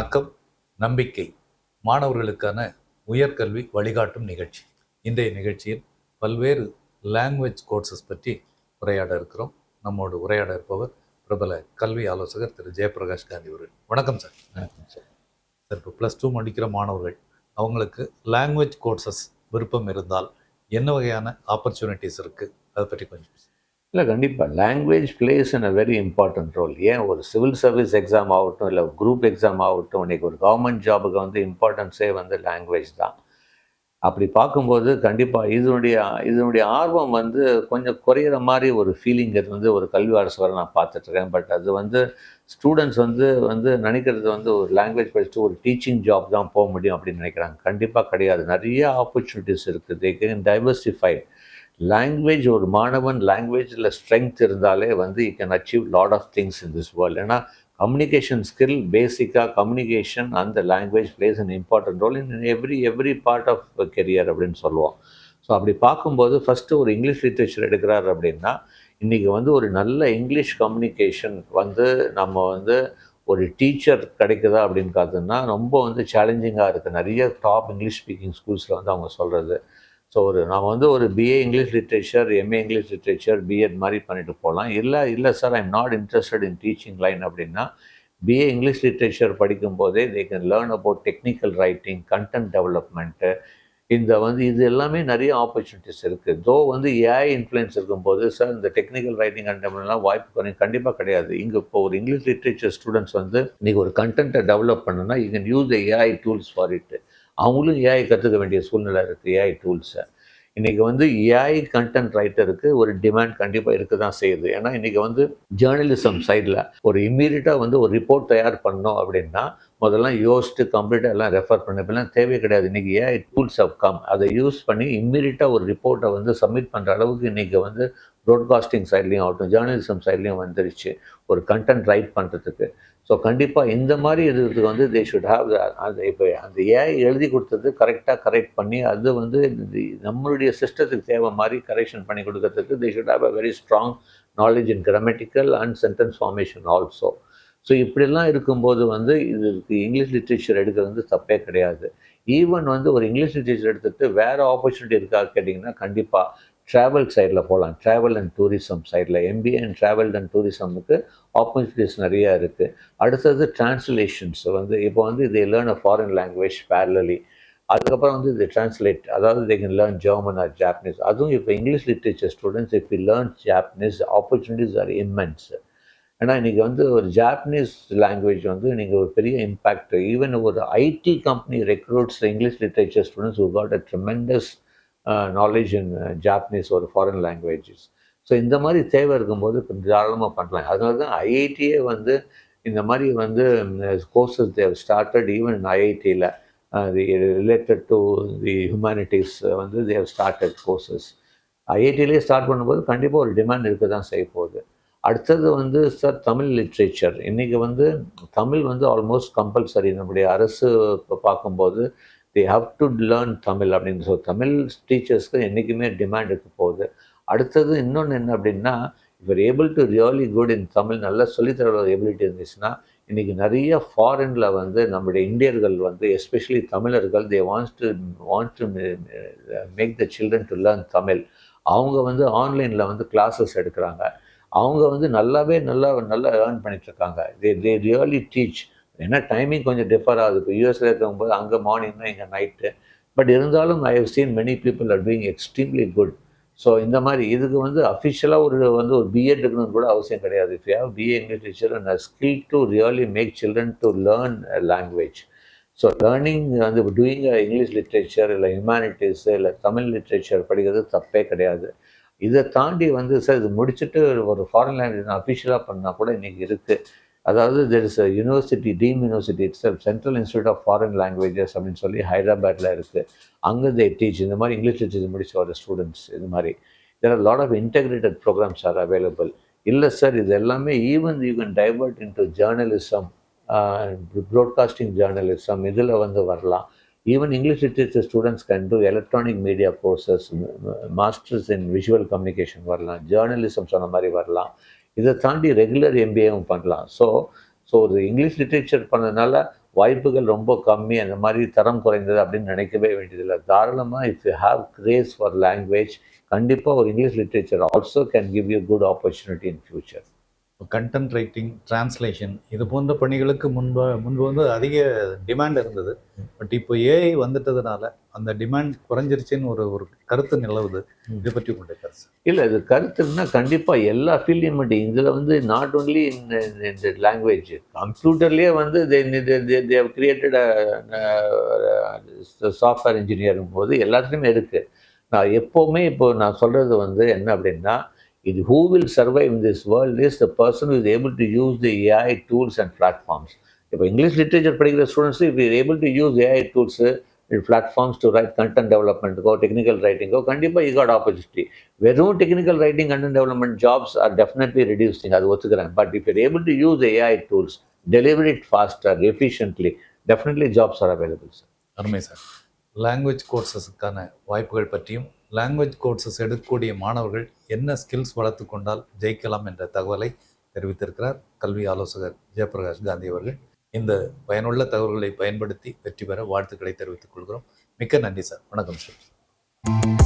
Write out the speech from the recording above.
வணக்கம் நம்பிக்கை மாணவர்களுக்கான உயர்கல்வி வழிகாட்டும் நிகழ்ச்சி. இன்றைய நிகழ்ச்சியில் பல்வேறு லாங்குவேஜ் கோர்சஸ் பற்றி உரையாட இருக்கிறோம். நம்மோடு உரையாட இருப்பவர் பிரபல கல்வி ஆலோசகர் திரு. ஜெயபிரகாஷ் காந்தி அவர்கள். வணக்கம் சார். சார். இப்போ ப்ளஸ் டூ முடிக்கிற மாணவர்கள் அவங்களுக்கு லாங்குவேஜ் கோர்சஸ் விருப்பம் இருந்தால் என்ன வகையான ஆப்பர்ச்சுனிட்டிஸ் இருக்குது அதை பற்றி கொஞ்சம் இல்லை கண்டிப்பாக language plays in a very important role ஏன் ஒரு சிவில் சர்வீஸ் எக்ஸாம் ஆகட்டும் இல்லை குரூப் எக்ஸாம் ஆகட்டும் இன்றைக்கி ஒரு கவர்மெண்ட் ஜாபுக்கு வந்து இம்பார்ட்டன்ஸே வந்து லாங்குவேஜ் தான். அப்படி பார்க்கும்போது கண்டிப்பாக இதனுடைய இதனுடைய ஆர்வம் வந்து கொஞ்சம் குறையிற மாதிரி ஒரு ஃபீலிங் வந்து ஒரு கல்வி அரசு நான் பார்த்துட்ருக்கேன் பட் அது வந்து ஸ்டூடெண்ட்ஸ் வந்து வந்து நினைக்கிறது வந்து ஒரு லாங்குவேஜ் படிச்சுட்டு ஒரு டீச்சிங் ஜாப் தான் போக முடியும் அப்படின்னு நினைக்கிறாங்க. கண்டிப்பாக கிடையாது. நிறைய ஆப்பர்ச்சுனிட்டிஸ் இருக்குது தே கேன் டைவர்சிஃபைட் லாங்குவேஜ் ஒரு மாணவன் லாங்குவேஜில் ஸ்ட்ரென்த் இருந்தாலே வந்து you can achieve lot of things in this world ஏன்னா கம்யூனிகேஷன் ஸ்கில் பேசிக்காக கம்யூனிகேஷன் அந்த language plays an important role in every every part of career அப்படின்னு சொல்லுவோம். ஸோ அப்படி பார்க்கும்போது ஃபஸ்ட்டு ஒரு இங்கிலீஷ் லிட்ரேச்சர் எடுக்கிறார் அப்படின்னா இன்றைக்கி வந்து ஒரு நல்ல இங்கிலீஷ் கம்யூனிகேஷன் வந்து நம்ம வந்து ஒரு டீச்சர் கிடைக்குதா அப்படின்னு பார்த்தோம்னா ரொம்ப வந்து சேலஞ்சிங்காக இருக்குது நிறைய டாப் இங்கிலீஷ் ஸ்பீக்கிங் ஸ்கூல்ஸில் வந்து அவங்க சொல்கிறது ஸோ ஒரு நம்ம வந்து ஒரு BA English literature MA English literature BEd மாதிரி பண்ணிட்டு போகலாம் இல்லை இல்லை sir I'm not interested in teaching line அப்படின்னா பிஏ இங்கிலீஷ் லிட்ரேச்சர் படிக்கும்போதே they can learn about technical writing content development இந்த வந்து இது எல்லாமே நிறைய ஆப்பர்ச்சுனிட்டிஸ் இருக்குது தோ வந்து ஏஐ இன்ஃப்ளூயன்ஸ் இருக்கும்போது சார் இந்த டெக்னிக்கல் ரைட்டிங் அண்ட் வாய்ப்பு குறையும் கண்டிப்பாக கிடையாது. இங்கே இப்போ ஒரு இங்கிலீஷ் லிட்ரேச்சர் ஸ்டூடெண்ட்ஸ் வந்து நீங்கள் ஒரு கண்டென்ட்டை டெவலப் பண்ணுன்னா you can use the AI tools for it அவங்களும் ஏஐ கற்றுக்க வேண்டிய சூழ்நிலை இருக்குது ஏஐ டூல்ஸை இன்றைக்கி வந்து ஏஐ கண்டென்ட் ரைட்டருக்கு ஒரு டிமாண்ட் கண்டிப்பாக இருக்க தான் செய்யுது. ஏன்னா இன்றைக்கி வந்து ஜேர்னலிசம் சைடில் ஒரு இம்மீடியட்டாக வந்து ஒரு ரிப்போர்ட் தயார் பண்ணோம் அப்படின்னா முதல்லாம் யோசிச்சு கம்ப்ளீட்டாக எல்லாம் ரெஃபர் பண்ண இப்பெல்லாம் தேவை கிடையாது. இன்றைக்கி ஏஐ டூல்ஸ் ஆஃப் கம் அதை யூஸ் பண்ணி இம்மீடியட்டாக ஒரு ரிப்போர்ட்டை வந்து சப்மிட் பண்ணுற அளவுக்கு இன்றைக்கி வந்து ப்ராட்காஸ்டிங் சைட்லேயும் ஆகட்டும் ஜேர்னலிசம் சைட்லேயும் வந்துருச்சு. ஒரு கண்டென்ட் ரைட் பண்ணுறதுக்கு ஸோ கண்டிப்பாக இந்த மாதிரி இதுக்கு வந்து தே ஷுட் ஹாவ் அந்த இப்போ அந்த ஏஐ எழுதி கொடுத்தது கரெக்டாக கரெக்ட் பண்ணி அது வந்து நம்மளுடைய சிஸ்டத்துக்கு தேவை மாதிரி கரெக்ஷன் பண்ணி கொடுக்கறதுக்கு they should have a very strong knowledge in grammatical and sentence formation also so இப்படிலாம் இருக்கும்போது வந்து இதுக்கு இங்கிலீஷ் லிட்ரேச்சர் எடுக்கிறது வந்து தப்பே கிடையாது. ஈவன் வந்து ஒரு இங்கிலீஷ் லிட்ரேச்சர் எடுத்துகிட்டு வேறு ஆப்பர்ச்சுனிட்டி இருக்கா கேட்டிங்கன்னா கண்டிப்பாக ட்ராவல் சைடில் போகலாம் ட்ராவல் அண்ட் டூரிசம் சைடில் எம்பிஏ அண்ட் ட்ராவல் அண்ட் டூரிசமுக்கு ஆப்பர்ச்சுனிட்டிஸ் நிறையா இருக்குது அடுத்தது டிரான்ஸ்லேஷன்ஸ் வந்து இப்போ வந்து இது learn a foreign language parallelly அதுக்கப்புறம் வந்து இது டிரான்ஸ்லேட் அதாவது they can learn German or Japanese அதுவும் இப்போ English literature students if you learn Japanese opportunities are immense ஏன்னா இன்றைக்கி வந்து ஒரு ஜாப்பனீஸ் லாங்குவேஜ் வந்து நீங்கள் ஒரு பெரிய இம்பேக்ட் ஈவன் ஒரு IT company recruits English literature students who got a tremendous knowledge in Japanese ஒரு ஃபாரின் லாங்குவேஜஸ் ஸோ இந்த மாதிரி தேவை இருக்கும்போது தாராளமாக பண்ணலாம். அதனால தான் ஐஐடியே வந்து இந்த மாதிரி வந்து கோர்சஸ் தேவ் ஸ்டார்டட் ஈவன் ஐஐடியில் the related to the humanities வந்து தேவ் ஸ்டார்டட் கோர்சஸ் ஐஐடியிலே ஸ்டார்ட் பண்ணும்போது கண்டிப்பாக ஒரு டிமாண்ட் இருக்க தான் செய்ய போகுது. அடுத்தது வந்து சார் தமிழ் லிட்ரேச்சர் இன்றைக்கி வந்து தமிழ் வந்து ஆல்மோஸ்ட் கம்பல்சரி நம்முடைய அரசு இப்போ பார்க்கும்போது the how to learn Tamil அப்படின்னு சொல்லி தமிழ் டீச்சர்ஸ்க்கு என்றைக்குமே டிமாண்ட் இருக்க போகுது. அடுத்தது இன்னொன்று என்ன அப்படின்னா இவர் able to really good in Tamil நல்லா சொல்லித்தர எபிலிட்டி இருந்துச்சுன்னா இன்றைக்கி நிறைய ஃபாரினில் வந்து நம்முடைய இந்தியர்கள் வந்து எஸ்பெஷலி தமிழர்கள் they wants to want to make the children to learn Tamil அவங்க வந்து ஆன்லைனில் வந்து கிளாஸஸ் எடுக்கிறாங்க. அவங்க வந்து நல்லாவே நல்லா நல்லா ஏர்ன் பண்ணிகிட்ருக்காங்க தே தே ரியலி டீச் ஏன்னா டைமிங் கொஞ்சம் டிஃபர் ஆகுது. இப்போ யூஎஸில் இருக்கும்போது அங்கே மார்னிங்னா இங்கே நைட்டு பட் இருந்தாலும் I have seen many people are doing extremely good so இந்த மாதிரி இதுக்கு வந்து அஃபிஷியலாக ஒரு வந்து ஒரு பிஎட் இருக்கணும்னு கூட அவசியம் கிடையாது. If you have BA English teacher and skill to really make children to learn language so learning வந்து டூயிங் இங்கிலீஷ் லிட்ரேச்சர் இல்லை ஹியூமனிட்டிஸ் இல்லை தமிழ் லிட்ரேச்சர் படிக்கிறது தப்பே கிடையாது. இதை தாண்டி வந்து சார் இது முடிச்சுட்டு ஒரு ஃபாரின் லாங்குவேஜ் அஃபிஷியலாக பண்ணால் கூட இன்றைக்கி இருக்குது அதாவது there is a university team university it's central institute of foreign languages அப்படின்னு சொல்லி ஹைதராபாத்தில் இருக்குது அங்கே தே டீச் இந்த மாதிரி இங்கிலீஷ் டீச்சர் முடிச்சு வர ஸ்டூடெண்ட்ஸ் இது மாதிரி. There are lot of integrated programs are available இல்லை சார் இது எல்லாமே even you can divert in to journalism broadcasting journalism இதில் வந்து வரலாம். Even English literature students can do electronic media courses masters in visual communication வரலாம். Journalism சொன்ன மாதிரி வரலாம். இதை தாண்டி ரெகுலர் எம்பிஏவும் பண்ணலாம். ஸோ ஸோ ஒரு இங்கிலீஷ் லிட்ரேச்சர் பண்ணதுனால வாய்ப்புகள் ரொம்ப கம்மி அந்த மாதிரி தரம் குறைந்தது அப்படின்னு நினைக்கவே வேண்டியதில்லை. தாராளமாக if you have craze for language கண்டிப்பாக ஒரு English literature also can give you good opportunity in future content writing translation இது போன்ற பணிகளுக்கு முன்பு முன்பு வந்து அதிக டிமாண்ட் இருந்தது. பட் இப்போ ஏஐ வந்துட்டதுனால அந்த டிமாண்ட் குறைஞ்சிருச்சுன்னு ஒரு ஒரு கருத்து நிலவுது. இதை பற்றி உங்களுடைய கருத்து? இல்லை இது கருத்துன்னா கண்டிப்பாக எல்லா ஃபீல்டையும் மட்டும். இதில் வந்து நாட் ஓன்லி இந்த இந்த லாங்குவேஜ் கம்ப்யூட்டர்லேயே வந்து தேவ் கிரியேட்டட் சாஃப்ட்வேர் இன்ஜினியரிங் போது எல்லாத்துலேயுமே இருக்குது நான் எப்போவுமே இப்போ நான் சொல்கிறது வந்து என்ன அப்படின்னா இது who will survive in this world is the person is able to use the AI tools and platforms இப்போ இங்கிலீஷ் லிட்ரேச்சர் படிக்கிற ஸ்டூடெண்ட்ஸ் இப்போ able to use AI tools platforms to write content டெவலப்மெண்ட்டுக்கோ technical ரைட்டிங்கோ கண்டிப்பாக you got opportunity வெறும் technical writing content development jobs are definitely reducing அது ஒத்துக்கிறேன். But if you're able to use AI tools deliver it faster efficiently definitely jobs are available sir அருமை sir language கோர்சஸுக்கான வாய்ப்புகள் பற்றியும் language courses எடுக்கக்கூடிய மாணவர்கள் என்ன ஸ்கில்ஸ் வளர்த்து கொண்டால் ஜெயிக்கலாம் என்ற தகவலை தெரிவித்திருக்கிறார் கல்வி ஆலோசகர் ஜெயபிரகாஷ் காந்தி அவர்கள். இந்த பயனுள்ள தகவல்களை பயன்படுத்தி வெற்றி பெற வாழ்த்துக்களை தெரிவித்துக் கொள்கிறோம். மிக்க நன்றி சார். வணக்கம் சார்.